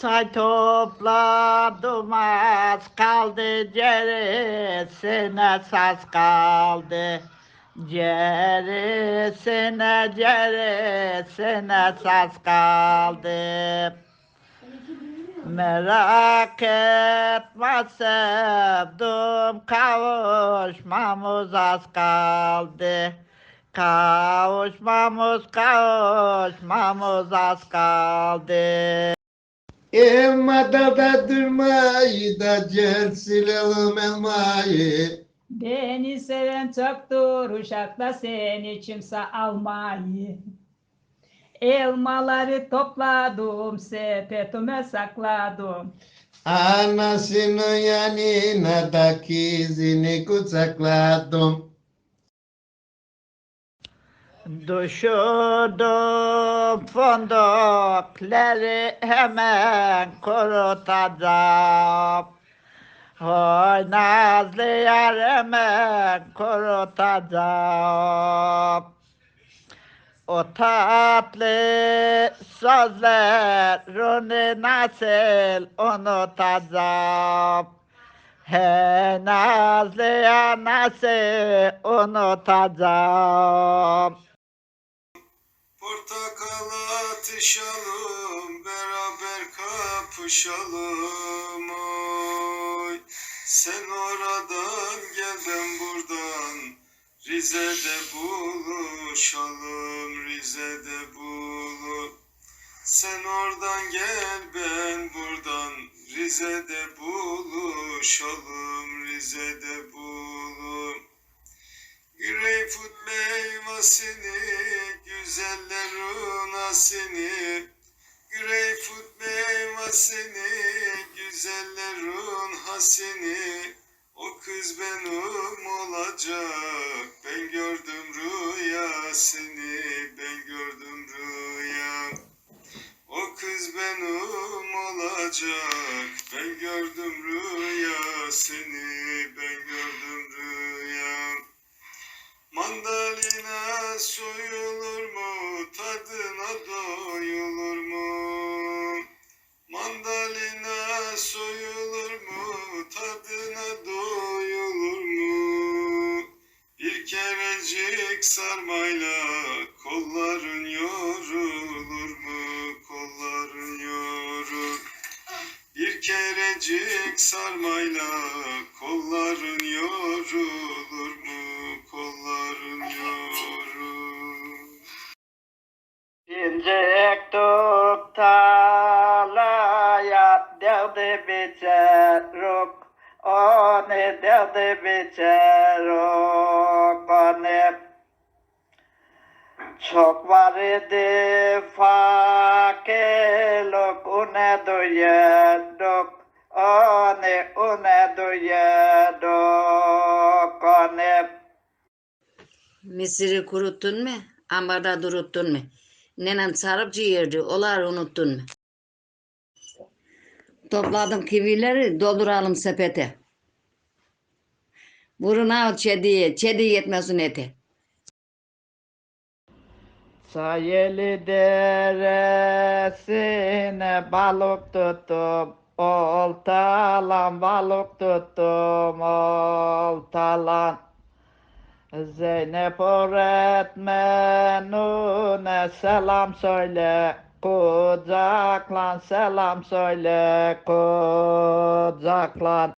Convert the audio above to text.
Say topladım az kaldı ceresine saz kaldı. Ceresine ceresine saz kaldı. Merak etme sevdum kavuşmamız az kaldı. Kavuşmamız kavuşmamız az kaldı. Elmada da durmayı da gel silelim elmayı. Beni seven çoktur uşakla seni kimse almayı. Elmaları topladım sepetime sakladım. Anasının yanına da kızını kucakladım. Düşürdüm fındıkları hemen kurutacağım. Oy nazlı yar hemen kurutacağım. O tatlı sözlerini nasıl unutacağım? He nazlı nasıl unutacağım? Atışalım, beraber kapışalım oy. Sen oradan gel ben buradan, Rize'de buluşalım, Rize'de bulu. Sen oradan gel ben buradan, Rize'de buluşalım, Rize'de bulu. Greyfurt meyvasını, güzellerin asini. Greyfurt meyvasını, güzellerin hasini. O kız benim olacak, ben gördüm rüyasını, ben gördüm rüya. O kız benim olacak, ben gördüm rüyasını, ben gördüm rüya. Mandalina soyulur mu? Tadına doyulur mu? Mandalina soyulur mu? Tadına doyulur mu? Bir kerecik sarmayla kolların yorulur mu? Kolların yorulur. Bir kerecik sarmayla kolların yorulur injectok talaya derde bicerok one derde bicerok one ছকবারে দে ফাকে লোক উনে দইয়ে ডক অনে উনে দইয়ে ডক অনে মিসিরি কুরুতুন মে আমারা দুরুতুন মে Nenen sarıp ciğerdi. Olar unuttun mu? Topladım kivileri dolduralım sepete. Vurun al çediye. Çedi yetmesin ete. Sayeli deresine balık tuttum. Oltalan balık tuttum. Oltalan. Zeynep öğretmenine selam söyle. Kucaklan selam söyle. Kucaklan.